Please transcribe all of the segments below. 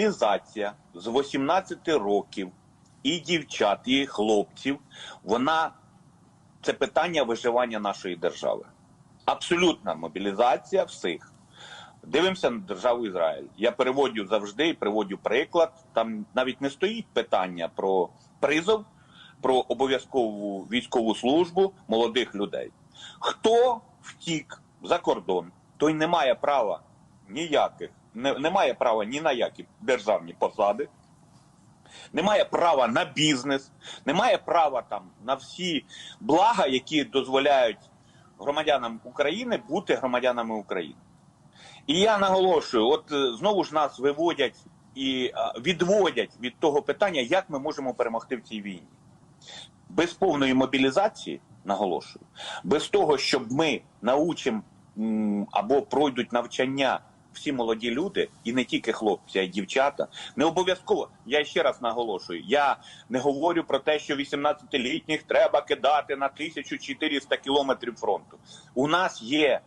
мобілізація з 18 років і дівчат, і хлопців, вона це питання виживання нашої держави. Абсолютна мобілізація всіх. Дивимося на державу Ізраїль. Я переводю завжди і приводю приклад. Там навіть не стоїть питання про призов, про обов'язкову військову службу молодих людей. Хто втік за кордон, той не має права ніяких, не, не має права ні на які державні посади, не має права на бізнес, не має права там на всі блага, які дозволяють громадянам України бути громадянами України. І я наголошую, от е, знову ж нас виводять і відводять від того питання, як ми можемо перемогти в цій війні. Без повної мобілізації, наголошую, без того, щоб ми научимо або пройдуть навчання всі молоді люди, і не тільки хлопці, а й дівчата. Не обов'язково. Я ще раз наголошую. Я не говорю про те, що 18-літніх треба кидати на 1400 кілометрів фронту. У нас є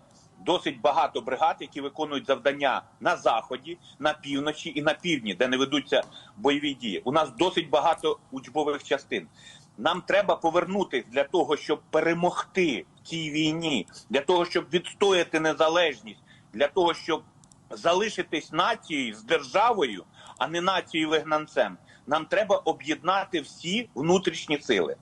досить багато бригад, які виконують завдання на заході, на півночі і на півдні, де не ведуться бойові дії. У нас досить багато учбових частин. Нам треба повернутися для того, щоб перемогти в цій війні, для того, щоб відстояти незалежність, для того, щоб залишитись нацією з державою, а не нацією вигнанцем. Нам треба об'єднати всі внутрішні сили.